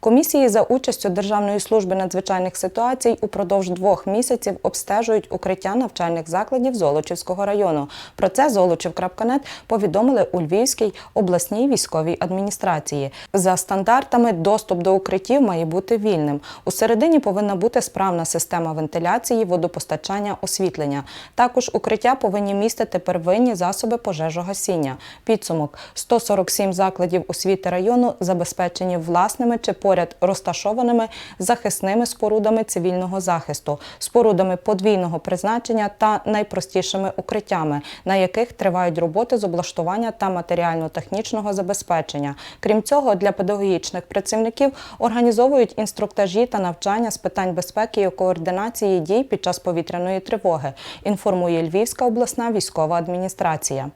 Комісії за участю Державної служби надзвичайних ситуацій упродовж двох місяців обстежують укриття навчальних закладів Золочівського району. Про це Золочів.нет повідомили у Львівській обласній військовій адміністрації. За стандартами доступ до укриттів має бути вільним. У середині повинна бути справна система вентиляції, водопостачання, освітлення. Також укриття повинні містити первинні засоби пожежогасіння. Підсумок 147 закладів освіти району забезпечені власними чи поряд розташованими захисними спорудами цивільного захисту, спорудами подвійного призначення та найпростішими укриттями, на яких тривають роботи з облаштування та матеріально-технічного забезпечення. Крім цього, для педагогічних працівників організовують інструктажі та навчання з питань безпеки і координації дій під час повітряної тривоги. Інформує Львівська обласна військова адміністрація.